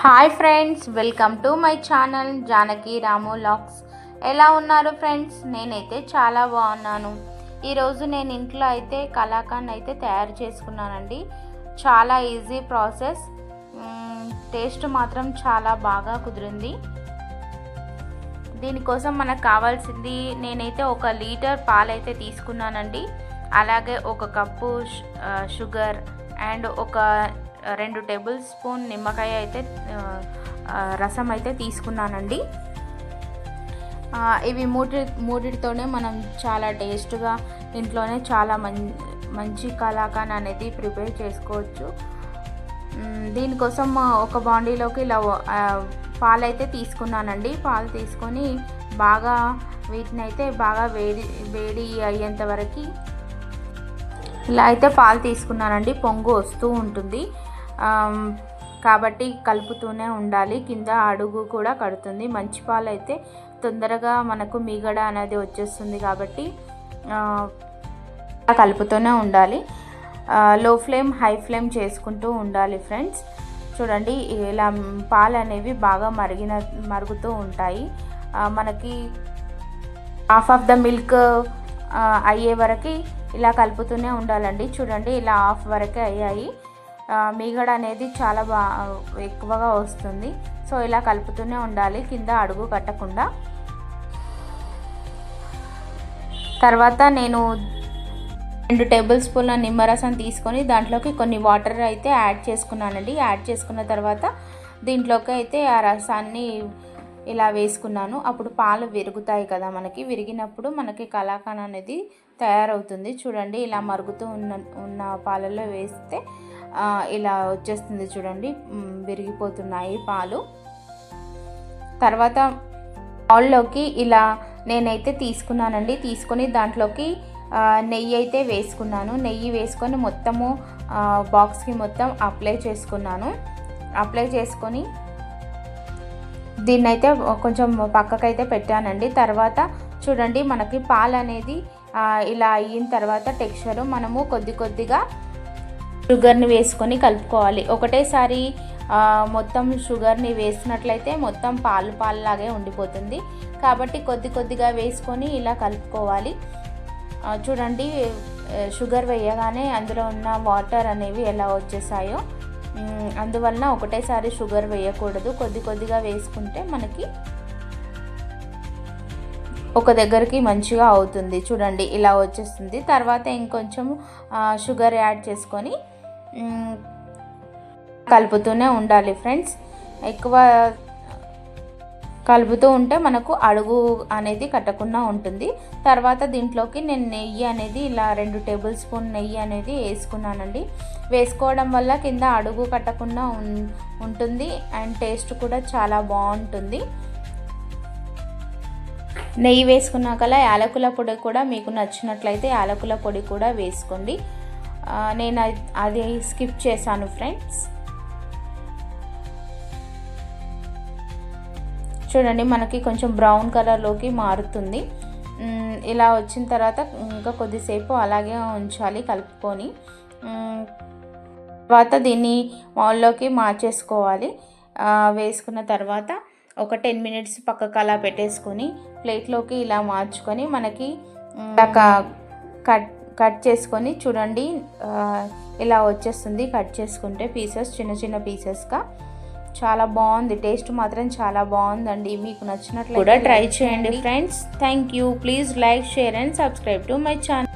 Hi friends welcome to my channel Janaki Ramu lakhs ఎలా ఉన్నారు friends నేనైతే చాలా బాగున్నాను. ఈరోజు నేను ఇంట్లో అయితే కలాకాండ్ అయితే తయారు చేసుకున్నానండి. చాలా ఈజీ ప్రాసెస్ టేస్ట్ మాత్రం చాలా బాగా కుదిరింది. దీనికోసం మనకు కావాల్సింది నేనైతే ఒక లీటర్ పాలైతే తీసుకున్నానండి. అలాగే ఒక కప్పు షుగర్ అండ్ ఒక రెండు టేబుల్ స్పూన్ నిమ్మకాయ అయితే రసం అయితే తీసుకున్నానండి. ఇవి మూటి మూటితోనే మనం చాలా టేస్ట్గా ఇంట్లోనే చాలా మం మంచి కలాకాన్ అనేది ప్రిపేర్ చేసుకోవచ్చు. దీనికోసం ఒక బాండీలోకి ఇలా పాలైతే తీసుకున్నానండి. పాలు తీసుకొని బాగా వీటిని అయితే బాగా వేడి వేడి అయ్యేంత వరకు ఇలా అయితే పాలు తీసుకున్నానండి. పొంగు వస్తూ ఉంటుంది. కాబట్టి కలుపుతూనే ఉండాలి. కింద అడుగు కూడా కడుతుంది. మంచి పాలు అయితే తొందరగా మనకు మిగడ అనేది వచ్చేస్తుంది కాబట్టి కలుపుతూనే ఉండాలి. లో ఫ్లేమ్ హై ఫ్లేమ్ చేసుకుంటూ ఉండాలి ఫ్రెండ్స్. చూడండి ఇలా పాలు అనేవి బాగా మరిగిన మరుగుతూ ఉంటాయి. మనకి హాఫ్ ఆఫ్ ద మిల్క్ అయ్యే వరకు ఇలా కలుపుతూనే ఉండాలండి. చూడండి ఇలా హాఫ్ వరకే అయ్యాయి. మీగడ అనేది చాలా బా ఎక్కువగా వస్తుంది. సో ఇలా కలుపుతూనే ఉండాలి. కింద అడుగు కట్టకుండా. తర్వాత నేను రెండు టేబుల్ స్పూన్ల నిమ్మరసం తీసుకొని దాంట్లోకి కొన్ని వాటర్ అయితే యాడ్ చేసుకున్నానండి. యాడ్ చేసుకున్న తర్వాత దీంట్లోకి అయితే ఆ రసాన్ని ఇలా వేసుకున్నాను. అప్పుడు పాలు విరుగుతాయి కదా మనకి. విరిగినప్పుడు మనకి కలాకాన్ అనేది తయారవుతుంది. చూడండి ఇలా మరుగుతూ ఉన్న ఉన్న పాలలో వేస్తే ఇలా వచ్చేస్తుంది చూడండి. విరిగిపోతున్నాయి పాలు. తర్వాత పాల్లోకి ఇలా నేనైతే తీసుకున్నానండి. తీసుకొని దాంట్లోకి నెయ్యి అయితే వేసుకున్నాను. నెయ్యి వేసుకొని మొత్తము బాక్స్కి మొత్తం అప్లై చేసుకున్నాను. అప్లై చేసుకొని దీన్నైతే కొంచెం పక్కకైతే పెట్టానండి. తర్వాత చూడండి మనకి పాలు అనేది ఇలా అయిన తర్వాత టెక్స్చరు మనము కొద్ది కొద్దిగా షుగర్ని వేసుకొని కలుపుకోవాలి. ఒకటేసారి మొత్తం షుగర్ని వేసినట్లయితే మొత్తం పాలు పాలులాగే ఉండిపోతుంది. కాబట్టి కొద్ది కొద్దిగా వేసుకొని ఇలా కలుపుకోవాలి. చూడండి షుగర్ వేయగానే అందులో ఉన్న వాటర్ అనేవి ఎలా వచ్చేసాయో. అందువలన ఒకటేసారి షుగర్ వేయకూడదు. కొద్ది కొద్దిగా వేసుకుంటే మనకి ఒక దగ్గరికి మంచిగా అవుతుంది. చూడండి ఇలా వచ్చేస్తుంది. తర్వాత ఇంకొంచెం షుగర్ యాడ్ చేసుకొని కలుపుతూనే ఉండాలి ఫ్రెండ్స్. ఎక్కువ కలుపుతూ ఉంటే మనకు అడుగు అనేది కట్టకుండా ఉంటుంది. తర్వాత దీంట్లోకి నేను నెయ్యి అనేది ఇలా రెండు టేబుల్ స్పూన్ నెయ్యి అనేది వేసుకున్నానండి. వేసుకోవడం వల్ల కింద అడుగు కట్టకుండా ఉం- ఉంటుంది అండ్ టేస్ట్ కూడా చాలా బాగుంటుంది. నెయ్యి వేసుకున్నాకలా యాలకుల పొడి కూడా మీకు నచ్చినట్లయితే యాలకుల పొడి కూడా వేసుకోండి. నేను అది- స్కిప్ చేశాను ఫ్రెండ్స్. చూడండి మనకి కొంచెం బ్రౌన్ కలర్లోకి మారుతుంది. ఇలా వచ్చిన తర్వాత ఇంకా కొద్దిసేపు అలాగే ఉంచాలి కలుపుకొని. తర్వాత దీన్ని మౌల్లోకి మార్చేసుకోవాలి. వేసుకున్న తర్వాత ఒక టెన్ మినిట్స్ పక్కకు అలా పెట్టేసుకొని ప్లేట్లోకి ఇలా మార్చుకొని మనకి మ్, కట్ కట్ చేసుకొని చూడండి ఇలా వచ్చేస్తుంది. కట్ చేసుకుంటే పీసెస్ చిన్న చిన్న పీసెస్గా. చాలా బాగుంది. టేస్ట్ మాత్రం చాలా బాగుందండి. మీకు నచ్చినట్లు కూడా ట్రై చేయండి friends. Thank you. Please like share and subscribe to my channel.